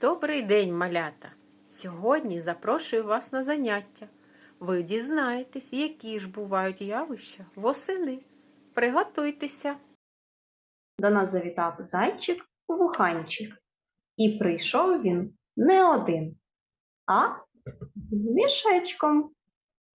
Добрий день, малята! Сьогодні запрошую вас на заняття. Ви дізнаєтесь, які ж бувають явища восени. Приготуйтеся! До нас завітав зайчик вуханчик. І прийшов він не один, а з мішечком.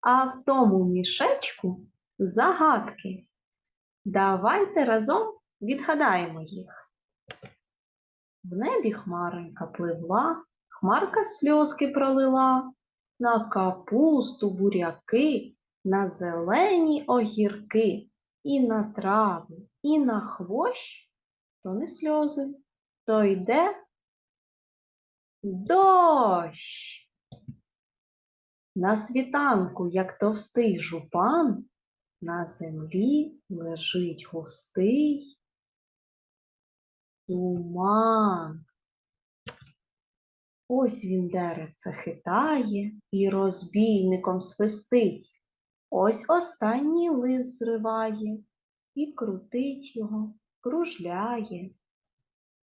А в тому мішечку загадки. Давайте разом відгадаємо їх. В небі хмаронька пливла, хмарка сльозки пролила, на капусту буряки, на зелені огірки, і на трави, і на хвощ, то не сльози, то йде дощ. На світанку, як товстий жупан, на землі лежить густий туман. Ось він деревце хитає і розбійником свистить. Ось останній лист зриває і крутить його, кружляє.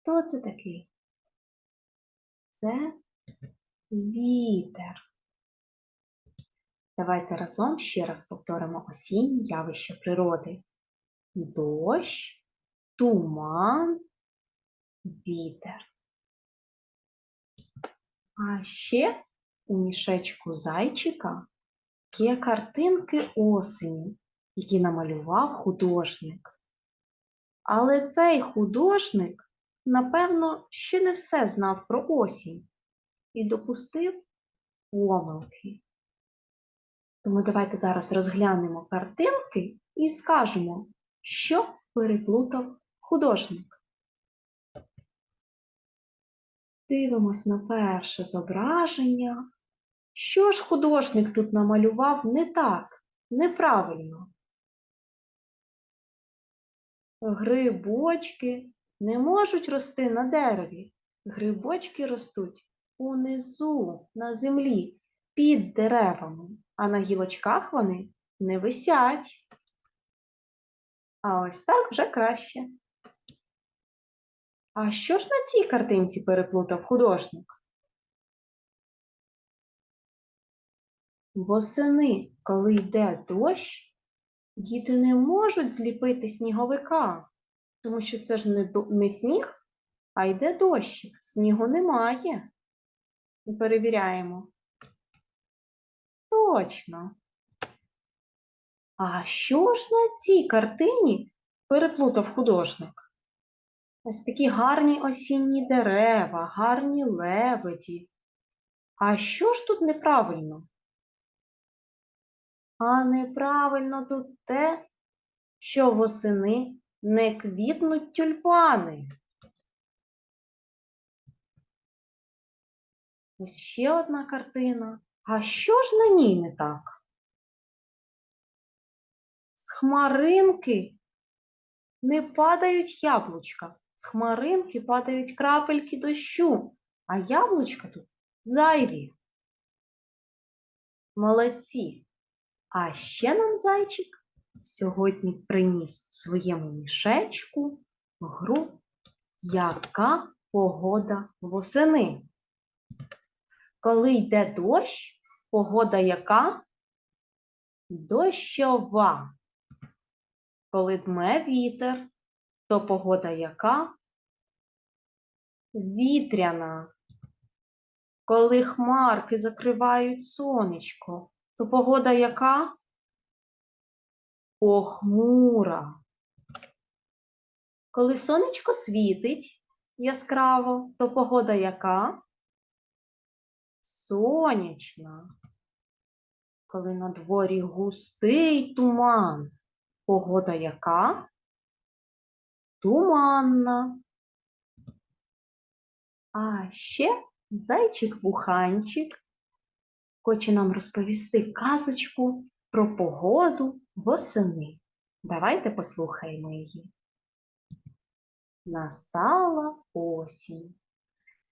Хто це такий? Це вітер. Давайте разом ще раз повторимо осінні явища природи. Дощ, туман, вітер. А ще у мішечку зайчика є картинки осені, які намалював художник. Але цей художник, напевно, ще не все знав про осінь і допустив помилки. Тому давайте зараз розглянемо картинки і скажемо, що переплутав художник. Дивимось на перше зображення. Що ж художник тут намалював не так, неправильно? Грибочки не можуть рости на дереві. Грибочки ростуть унизу, на землі, під деревами, а на гілочках вони не висять. А ось так вже краще. А що ж на цій картинці переплутав художник? Восени, коли йде дощ, діти не можуть зліпити сніговика, тому що це ж не, не сніг, а йде дощик. Снігу немає. Перевіряємо. Точно. А що ж на цій картині переплутав художник? Ось такі гарні осінні дерева, гарні лебеді. А що ж тут неправильно? А неправильно тут те, що восени не квітнуть тюльпани. Ось ще одна картина. А що ж на ній не так? З хмаринки не падають яблучка, з хмаринки падають крапельки дощу, а яблучка тут зайві. Молодці! А ще нам зайчик сьогодні приніс у своєму мішечку гру Яка погода восени? Коли йде дощ, погода яка? Дощова. Коли дме вітер, то погода яка? Вітряна. Коли хмарки закривають сонечко, то погода яка? Похмура. Коли сонечко світить яскраво, то погода яка? Сонячна. Коли на дворі густий туман, погода яка? Туманна. А ще зайчик-буханчик хоче нам розповісти казочку про погоду восени. Давайте послухаємо її. Настала осінь.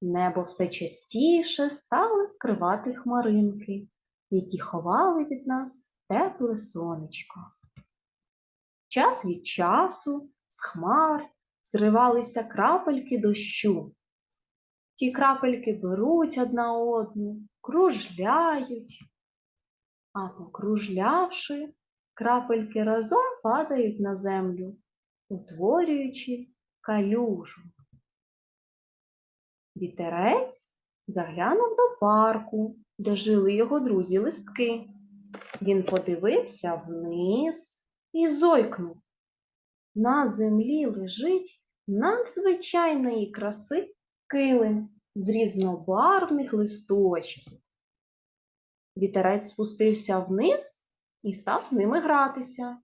Небо все частіше стали вкривати хмаринки, які ховали від нас тепле сонечко. Час від часу з хмар зривалися крапельки дощу. Ті крапельки беруть одна одну, кружляють, а покружлявши, крапельки разом падають на землю, утворюючи калюжу. Вітерець заглянув до парку, де жили його друзі листки. Він подивився вниз і зойкнув. На землі лежить надзвичайної краси килим з різнобарвних листочків. Вітерець спустився вниз і став з ними гратися.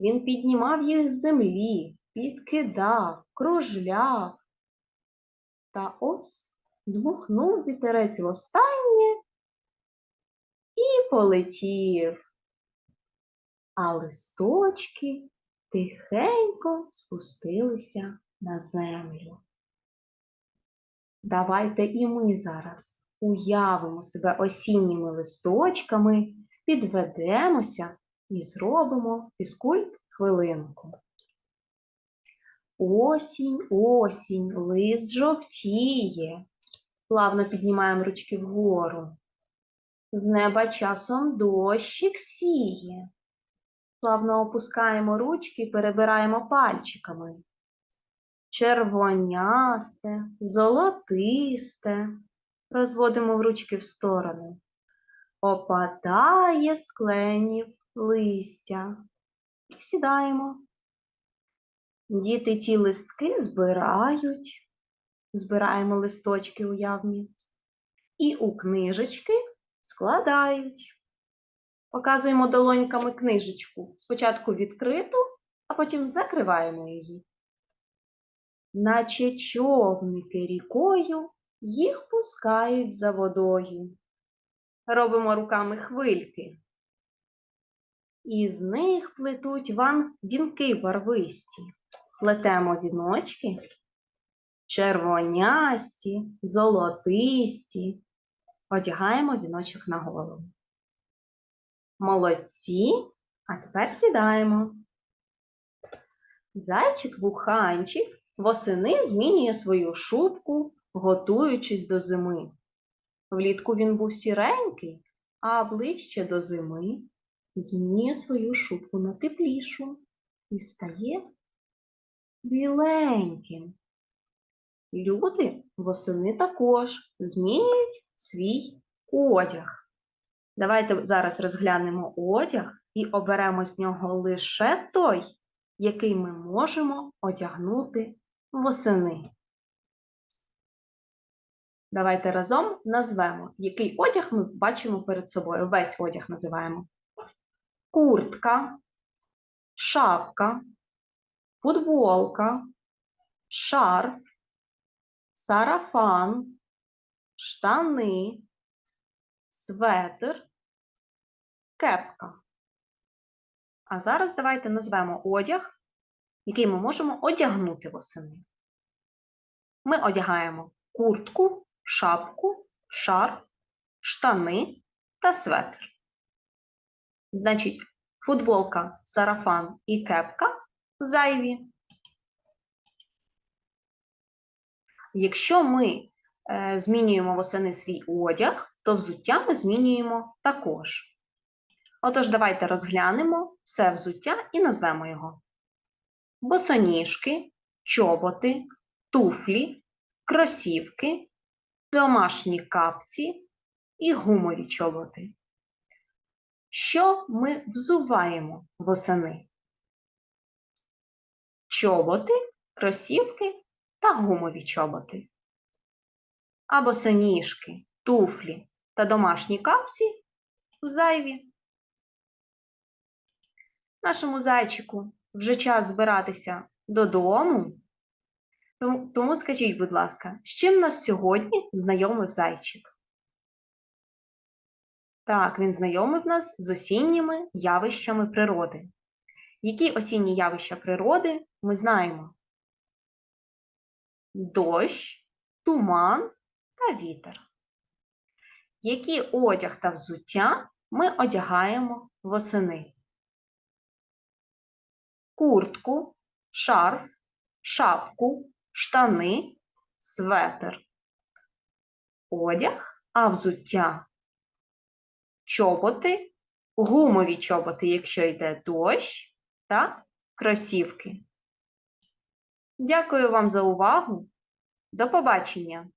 Він піднімав їх з землі, підкидав, кружляв. Та ось дмухнув вітерець востаннє і полетів. А листочки тихенько спустилися на землю. Давайте і ми зараз уявимо себе осінніми листочками, підведемося і зробимо фізкульт хвилинку. Осінь, осінь, лист жовтіє. Плавно піднімаємо ручки вгору. З неба часом дощик сіє. Плавно опускаємо ручки і перебираємо пальчиками. Червонясте, золотисте. Розводимо в ручки в сторони. Опадає з кленів листя. Сідаємо. Діти ті листки збирають. Збираємо листочки уявні. І у книжечки складають. Показуємо долоньками книжечку. Спочатку відкриту, а потім закриваємо її. Наче човники рікою їх пускають за водою. Робимо руками хвильки. І з них плетуть вам вінки барвисті. Плетемо віночки червонясті, золотисті. Одягаємо віночок на голову. Молодці, а тепер сідаємо. Зайчик-вуханчик восени змінює свою шубку, готуючись до зими. Влітку він був сіренький, а ближче до зими змінює свою шубку на теплішу і стає біленьким. Люди восени також змінюють свій одяг. Давайте зараз розглянемо одяг і оберемо з нього лише той, який ми можемо одягнути восени. Давайте разом назвемо, який одяг ми бачимо перед собою. Весь одяг називаємо. Куртка, шапка, футболка, шарф, сарафан, штани, светр, кепка. А зараз давайте назвемо одяг, який ми можемо одягнути восени. Ми одягаємо куртку, шапку, шарф, штани та светр. Значить, футболка, сарафан і кепка зайві. Якщо ми змінюємо восени свій одяг, то взуття ми змінюємо також. Отож, давайте розглянемо все взуття і назвемо його. Босоніжки, чоботи, туфлі, кросівки, домашні капці і гумові чоботи. Що ми взуваємо восени? Чоботи, кросівки та гумові чоботи. А босоніжки, туфлі та домашні капці зайві. Нашому зайчику вже час збиратися додому. Тому скажіть, будь ласка, з чим нас сьогодні знайомив зайчик? Так, він знайомив нас з осінніми явищами природи. Які осінні явища природи ми знаємо? Дощ, туман та вітер. Який одяг та взуття ми одягаємо восени? Куртку, шарф, шапку, штани, светр. одяг, а взуття чоботи, гумові чоботи, якщо йде дощ, та кросівки. Дякую вам за увагу. До побачення!